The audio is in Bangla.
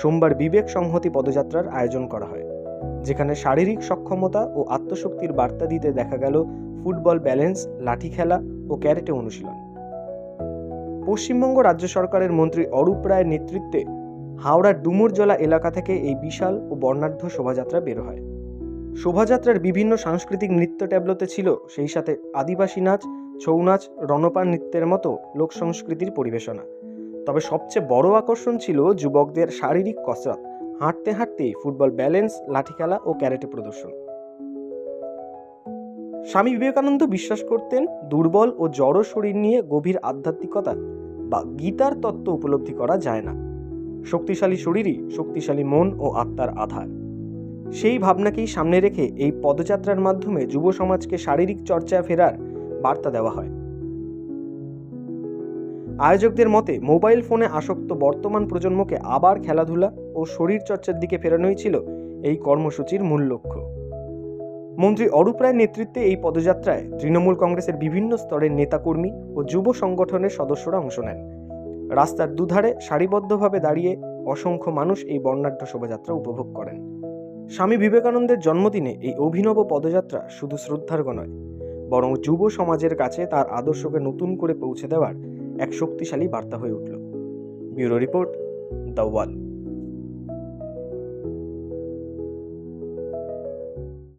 সোমবার বিবেক সংহতি পদযাত্রার আয়োজন করা হয়, যেখানে শারীরিক সক্ষমতা ও আত্মশক্তির বার্তা দিতে দেখা গেল ফুটবল ব্যালেন্স, লাঠি খেলা ও ক্যারেটে অনুশীলন। পশ্চিমবঙ্গ রাজ্য সরকারের মন্ত্রী অরূপ রায়ের নেতৃত্বে হাওড়ার ডুমুরজলা এলাকা থেকে এই বিশাল ও বর্ণাঢ্য শোভাযাত্রা বের হয়। শোভাযাত্রার বিভিন্ন সাংস্কৃতিক নৃত্য ট্যাবলোতে ছিল সেই সাথে আদিবাসী নাচ, ছৌ নাচ রণপার নৃত্যের মতো লোক সংস্কৃতির পরিবেশনা। তবে সবচেয়ে বড় আকর্ষণ ছিল যুবকদের শারীরিক কসরত, হাঁটতে হাঁটতে ফুটবল ব্যালেন্স লাঠি খেলা ও ক্যারেটে প্রদর্শন। স্বামী বিবেকানন্দ বিশ্বাস করতেন, দুর্বল ও জড় শরীর নিয়ে গভীর আধ্যাত্মিকতা বা গীতার তত্ত্ব উপলব্ধি করা যায় না। শক্তিশালী শরীরই শক্তিশালী মন ও আত্মার আধার। সেই ভাবনাকেই সামনে রেখে এই পদযাত্রার মাধ্যমে যুব সমাজকে শারীরিক চর্চায় ফেরার বার্তা দেওয়া হয়। আয়োজকদের মতে, মোবাইল ফোনে আসক্ত বর্তমান প্রজন্মকে আবার খেলাধুলা ও শরীর চর্চার দিকে ফেরানোই ছিল এই কর্মসূচির মূল লক্ষ্য। মন্ত্রী অরূপ রায়ের নেতৃত্বে এই পদযাত্রায় তৃণমূল কংগ্রেসের বিভিন্ন স্তরের নেতাকর্মী ও যুব সংগঠনের সদস্যরা অংশ নেন। রাস্তার দুধারে সারিবদ্ধভাবে দাঁড়িয়ে অসংখ্য মানুষ এই বর্ণাঢ্য শোভাযাত্রা উপভোগ করেন। স্বামী বিবেকানন্দের জন্মদিনে এই অভিনব পদযাত্রা শুধু শ্রদ্ধার্ঘ নয়, বরং যুব সমাজের কাছে তার আদর্শকে নতুন করে পৌঁছে দেওয়ার এক শক্তিশালী বার্তা হয়ে উঠল। Bureau report the wall.